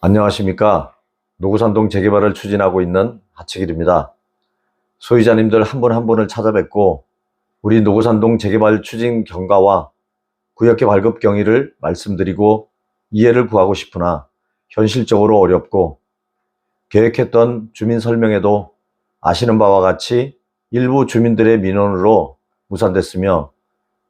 안녕하십니까. 노구산동 재개발을 추진하고 있는 하치길입니다. 소유자님들 한분한 분을 찾아뵙고 우리 노구산동 재개발 추진 경과와 구역계 발급 경위를 말씀드리고 이해를 구하고 싶으나 현실적으로 어렵고 계획했던 주민 설명에도 아시는 바와 같이 일부 주민들의 민원으로 무산됐으며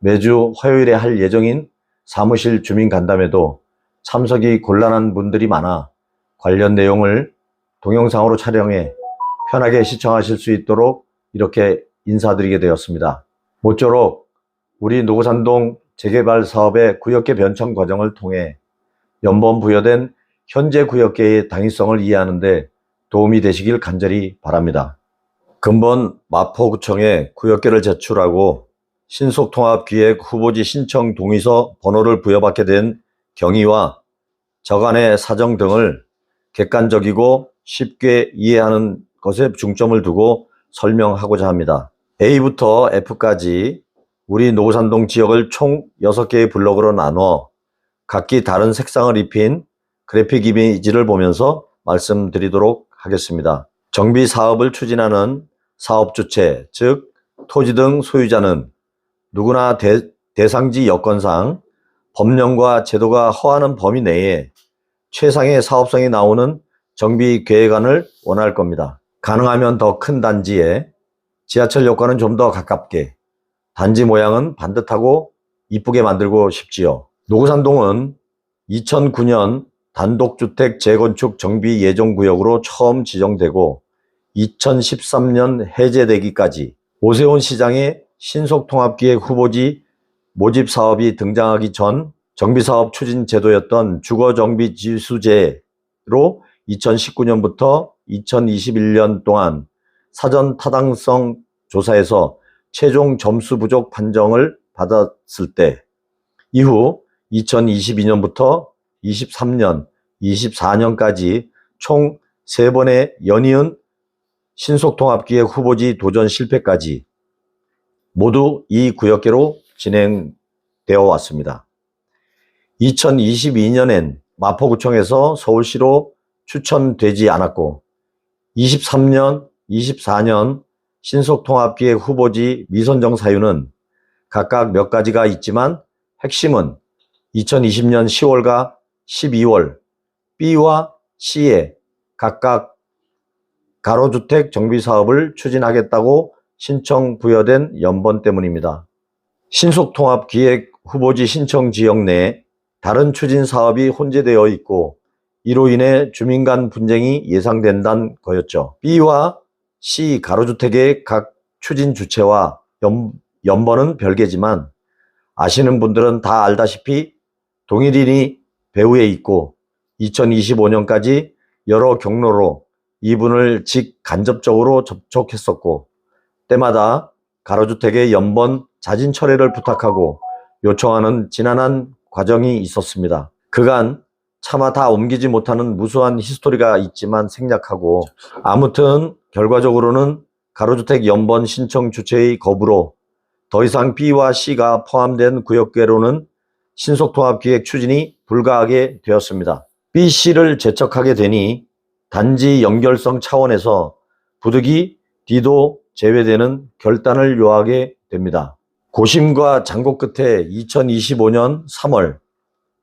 매주 화요일에 할 예정인 사무실 주민 간담회도 참석이 곤란한 분들이 많아 관련 내용을 동영상으로 촬영해 편하게 시청하실 수 있도록 이렇게 인사드리게 되었습니다. 모쪼록 우리 노구산동 재개발 사업의 구역계 변청 과정을 통해 연번 부여된 현재 구역계의 당위성을 이해하는데 도움이 되시길 간절히 바랍니다. 근본 마포구청에 구역계를 제출하고 신속통합기획 후보지 신청 동의서 번호를 부여받게 된 경위와 저간의 사정 등을 객관적이고 쉽게 이해하는 것에 중점을 두고 설명하고자 합니다. A부터 F까지 우리 노산동 지역을 총 6개의 블록으로 나눠 각기 다른 색상을 입힌 그래픽 이미지를 보면서 말씀드리도록 하겠습니다. 정비 사업을 추진하는 사업 주체, 즉 토지 등 소유자는 누구나 대, 대상지 여건상 법령과 제도가 허하는 범위 내에 최상의 사업성이 나오는 정비 계획안을 원할 겁니다. 가능하면 더 큰 단지에 지하철 여건은 좀더 가깝게 단지 모양은 반듯하고 이쁘게 만들고 싶지요. 노구산동은 2009년 단독주택 재건축 정비 예정 구역으로 처음 지정되고 2013년 해제되기까지 오세훈 시장의 신속통합기획 후보지 모집 사업이 등장하기 전 정비사업 추진 제도였던 주거정비 지수제로 2019년부터 2021년 동안 사전 타당성 조사에서 최종 점수 부족 판정을 받았을 때 이후 2022년부터 23년, 24년까지 총 3번의 연이은 신속통합기획 후보지 도전 실패까지 모두 이 구역계로 진행되어 왔습니다. 2022년엔 마포구청에서 서울시로 추천되지 않았고 23년, 24년 신속통합기획 후보지 미선정 사유는 각각 몇 가지가 있지만 핵심은 2020년 10월과 12월 B와 C에 각각 가로주택 정비 사업을 추진하겠다고 신청 부여된 연번 때문입니다. 신속통합기획 후보지 신청 지역 내 다른 추진 사업이 혼재되어 있고 이로 인해 주민 간 분쟁이 예상된다는 거였죠. B와 C 가로주택의 각 추진 주체와 연, 연번은 별개지만 아시는 분들은 다 알다시피 동일인이 배후에 있고 2025년까지 여러 경로로 이분을 직 간접적으로 접촉했었고 때마다 가로주택의 연번 자진 철회를 부탁하고 요청하는 지난한 과정이 있었습니다. 그간 차마 다 옮기지 못하는 무수한 히스토리가 있지만 생략하고 아무튼 결과적으로는 가로주택 연번 신청 주체의 거부로 더 이상 B와 C가 포함된 구역계로는 신속통합기획 추진이 불가하게 되었습니다. B, C를 제척하게 되니 단지 연결성 차원에서 부득이 D도 제외되는 결단을 요하게 됩니다. 고심과 장고 끝에 2025년 3월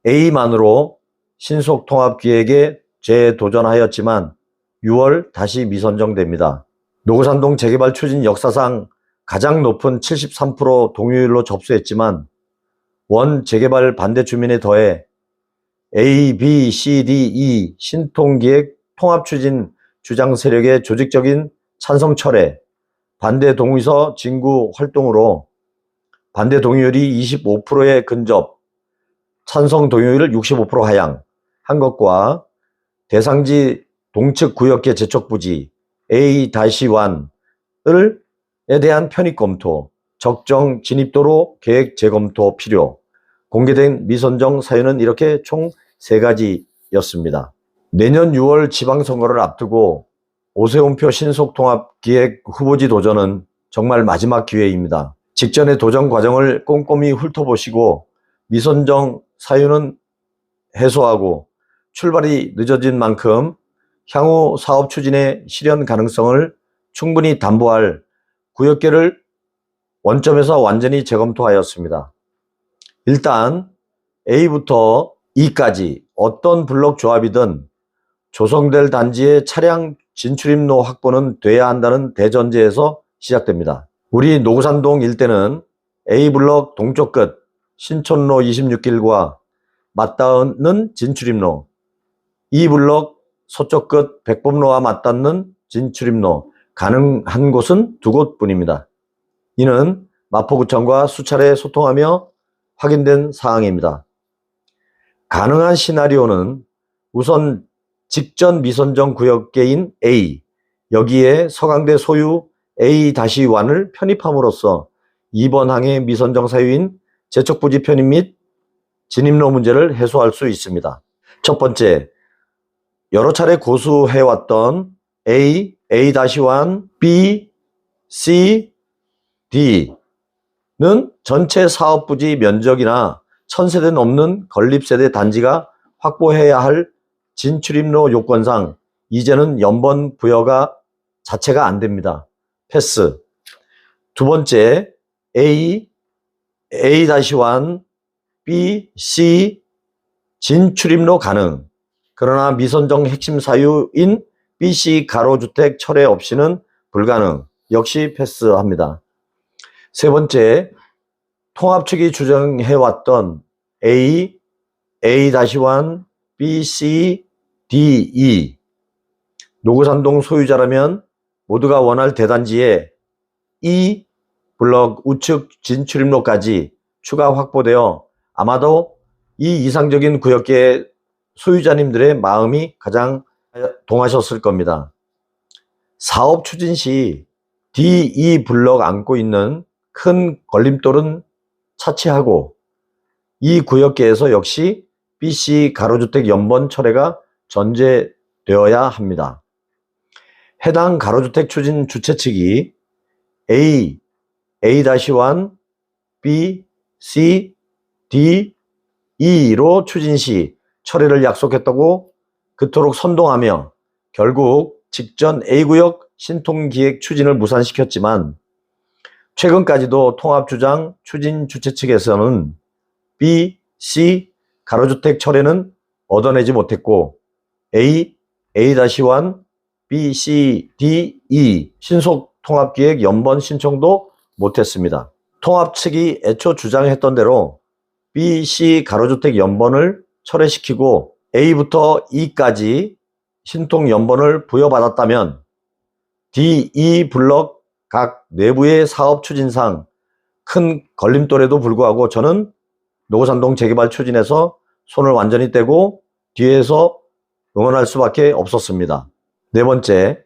A만으로 신속통합기획에 재도전하였지만 6월 다시 미선정됩니다. 노구산동 재개발 추진 역사상 가장 높은 73% 동의율로 접수했지만 원 재개발 반대 주민에 더해 A, B, C, D, E 신통기획 통합 추진 주장 세력의 조직적인 찬성 철회, 반대 동의서 진구 활동으로 반대 동의율이 25%에 근접, 찬성 동의율 65% 하향 한 것과 대상지 동측 구역계 제척 부지 A-1을 에 대한 편입 검토, 적정 진입도로 계획 재검토 필요, 공개된 미선정 사유는 이렇게 총 세 가지였습니다. 내년 6월 지방선거를 앞두고 오세훈표 신속통합기획 후보지 도전은 정말 마지막 기회입니다. 직전의 도전 과정을 꼼꼼히 훑어보시고 미선정 사유는 해소하고 출발이 늦어진 만큼 향후 사업 추진의 실현 가능성을 충분히 담보할 구역계를 원점에서 완전히 재검토하였습니다. 일단 A부터 E까지 어떤 블록 조합이든 조성될 단지의 차량 진출입로 확보는 돼야 한다는 대전제에서 시작됩니다. 우리 노구산동 일대는 A블록 동쪽 끝 신촌로 26길과 맞닿는 진출입로, E블록 서쪽 끝 백범로와 맞닿는 진출입로 가능한 곳은 두 곳뿐입니다. 이는 마포구청과 수차례 소통하며 확인된 사항입니다. 가능한 시나리오는 우선 직전 미선정 구역계인 A, 여기에 서강대 소유 A-1을 편입함으로써 이번 항의 미선정 사유인 제척부지 편입 및 진입로 문제를 해소할 수 있습니다. 첫 번째, 여러 차례 고수해왔던 A, A-1, B, C, D는 전체 사업부지 면적이나 천세대 넘는 건립세대 단지가 확보해야 할 진출입로 요건상 이제는 연번 부여가 자체가 안 됩니다. 패스. 두 번째, A, A-1, B, C 진출입로 가능. 그러나 미선정 핵심 사유인 BC 가로주택 철회 없이는 불가능. 역시 패스합니다. 세 번째, 통합 측이 주장해왔던 A, A-1, B, C, D, E 노구산동 소유자라면 모두가 원할 대단지에 E 블럭 우측 진출입로까지 추가 확보되어 아마도 이 이상적인 구역계 소유자님들의 마음이 가장 동하셨을 겁니다. 사업 추진 시 D2 블럭 안고 있는 큰 걸림돌은 차치하고 이 구역계에서 역시 BC 가로주택 연번 철회가 전제되어야 합니다. 해당 가로주택 추진 주최 측이 A, A-1, B, C, D, E로 추진 시 철회를 약속했다고 그토록 선동하며 결국 직전 A구역 신통기획 추진을 무산시켰지만 최근까지도 통합주장 추진 주최 측에서는 B, C 가로주택 철회는 얻어내지 못했고 A, A-1, B, C, D, E 신속 통합기획 연번 신청도 못했습니다. 통합 측이 애초 주장했던 대로 B, C 가로주택 연번을 철회시키고 A부터 E까지 신통 연번을 부여받았다면 D, E 블럭 각 내부의 사업 추진상 큰 걸림돌에도 불구하고 저는 노고산동 재개발 추진에서 손을 완전히 떼고 뒤에서 응원할 수밖에 없었습니다. 네 번째,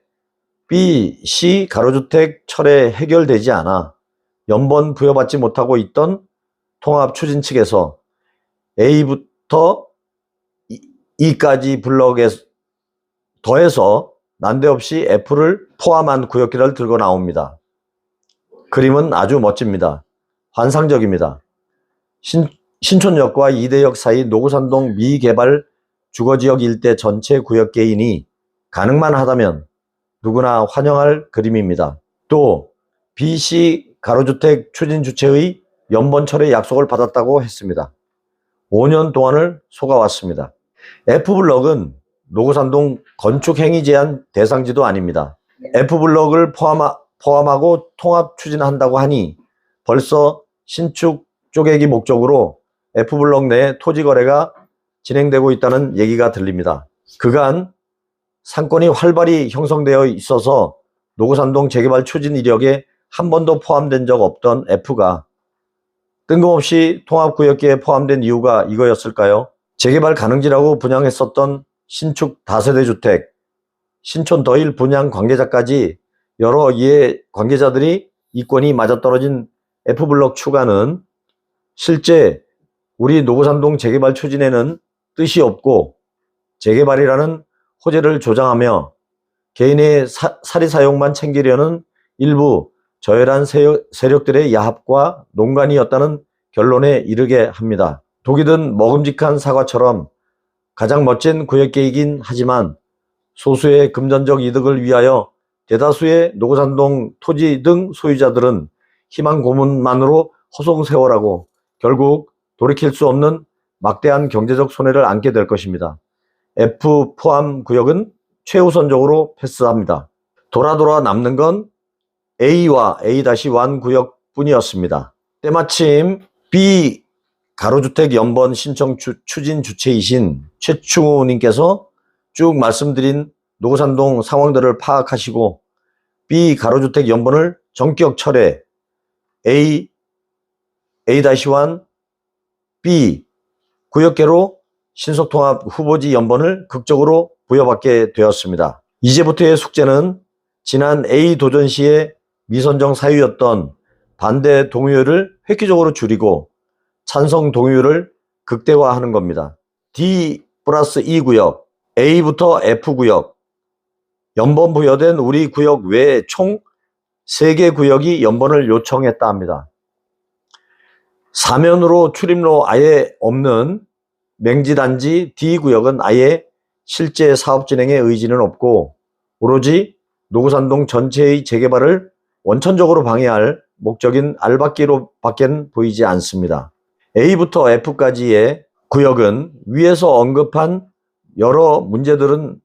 B, C 가로주택 철회 해결되지 않아 연번 부여받지 못하고 있던 통합 추진 측에서 A부터 E까지 블럭에 더해서 난데없이 F를 포함한 구역기를 들고 나옵니다. 그림은 아주 멋집니다. 환상적입니다. 신, 신촌역과 이대역 사이 노구산동 미개발 주거지역 일대 전체 구역 개인이 가능만 하다면 누구나 환영할 그림입니다. 또 BC 가로주택 추진 주체의 연번 철회 약속을 받았다고 했습니다. 5년 동안을 속아왔습니다. F블럭은 노구산동 건축행위 제한 대상지도 아닙니다. F블럭을 포함하, 포함하고 통합 추진한다고 하니 벌써 신축 쪼개기 목적으로 F블럭 내 토지 거래가 진행되고 있다는 얘기가 들립니다. 그간 상권이 활발히 형성되어 있어서 노구산동 재개발 추진 이력에 한 번도 포함된 적 없던 F가 뜬금없이 통합구역계에 포함된 이유가 이거였을까요? 재개발 가능지라고 분양했었던 신축 다세대 주택, 신촌 더일 분양 관계자까지 여러 이해 관계자들이 이권이 맞아떨어진 F블럭 추가는 실제 우리 노구산동 재개발 추진에는 뜻이 없고 재개발이라는 호재를 조장하며 개인의 사, 사리 사용만 챙기려는 일부 저열한 세력 들의 야합과 농간이었다는 결론에 이르게 합니다. 독이 든 먹음직한 사과처럼 가장 멋진 구역계이긴 하지만 소수의 금전적 이득을 위하여 대다수의 노고산동 토지 등 소유자들은 희망 고문만으로 허송세월하고 결국 돌이킬 수 없는 막대한 경제적 손해를 안게 될 것입니다. F 포함 구역은 최우선적으로 패스합니다. 돌아 돌아 남는 건 A와 A-1 구역 뿐이었습니다. 때마침 B 가로주택 연번 신청 추, 추진 주체이신 최충우님께서 쭉 말씀드린 노고산동 상황들을 파악하시고 B 가로주택 연번을 전격 철회 A A-1 B 구역계로 신속통합 후보지 연번을 극적으로 부여받게 되었습니다. 이제부터의 숙제는 지난 A 도전 시에 미선정 사유였던 반대 동의율을 획기적으로 줄이고 찬성 동의율을 극대화하는 겁니다. D 플러스 E 구역, A부터 F 구역, 연번 부여된 우리 구역 외에 총 3개 구역이 연번을 요청했다 합니다. 사면으로 출입로 아예 없는 맹지단지 D구역은 아예 실제 사업 진행에 의지는 없고 오로지 노구산동 전체의 재개발을 원천적으로 방해할 목적인 알박기로 밖엔 보이지 않습니다. A부터 F까지의 구역은 위에서 언급한 여러 문제들은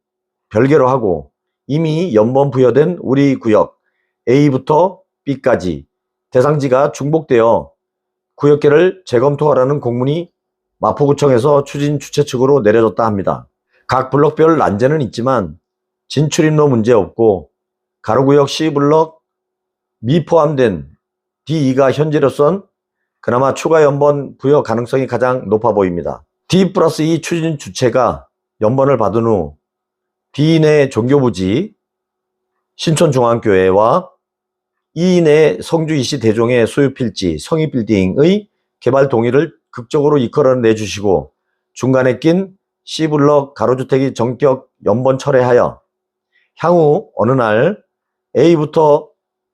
별개로 하고 이미 연번 부여된 우리 구역 A부터 B까지 대상지가 중복되어 구역계를 재검토하라는 공문이 마포구청에서 추진 주최 측으로 내려졌다 합니다. 각 블럭별 난제는 있지만 진출입로 문제 없고 가로구역 C블럭 미 포함된 D2가 현재로선 그나마 추가 연번 부여 가능성이 가장 높아 보입니다. D 플러스 2 추진 주체가 연번을 받은 후 D 내 종교부지 신촌중앙교회와 E 내 성주 이시 대종의 소유필지 성희빌딩의 개발 동의를 극적으로 이끌어내 주시고 중간에 낀 C블럭 가로주택이 전격 연번 철회하여 향후 어느 날 A부터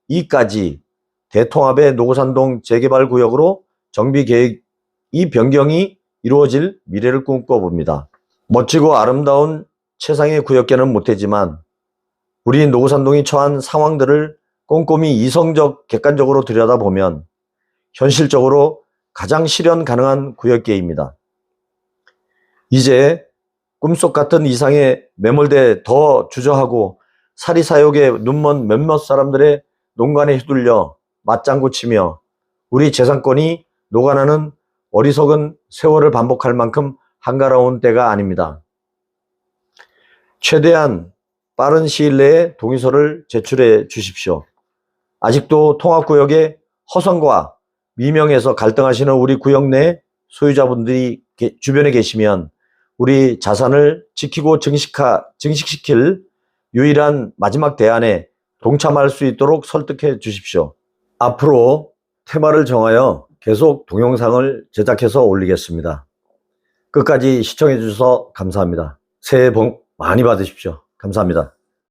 E까지 대통합의 노고산동 재개발 구역으로 정비 계획 이 변경이 이루어질 미래를 꿈꿔봅니다. 멋지고 아름다운 최상의 구역계는 못하지만 우리 노고산동이 처한 상황들을 꼼꼼히 이성적, 객관적으로 들여다보면 현실적으로 가장 실현 가능한 구역계입니다. 이제 꿈속 같은 이상에 매몰돼 더 주저하고 사리사욕에 눈먼 몇몇 사람들의 농간에 휘둘려 맞장구 치며 우리 재산권이 녹아나는 어리석은 세월을 반복할 만큼 한가로운 때가 아닙니다. 최대한 빠른 시일 내에 동의서를 제출해 주십시오. 아직도 통합구역의 허성과 미명에서 갈등하시는 우리 구역 내 소유자분들이 게- 주변에 계시면 우리 자산을 지키고 증식하, 증식시킬 유일한 마지막 대안에 동참할 수 있도록 설득해 주십시오. 앞으로 테마를 정하여 계속 동영상을 제작해서 올리겠습니다. 끝까지 시청해 주셔서 감사합니다. 새해 복 많이 받으십시오. 감사합니다.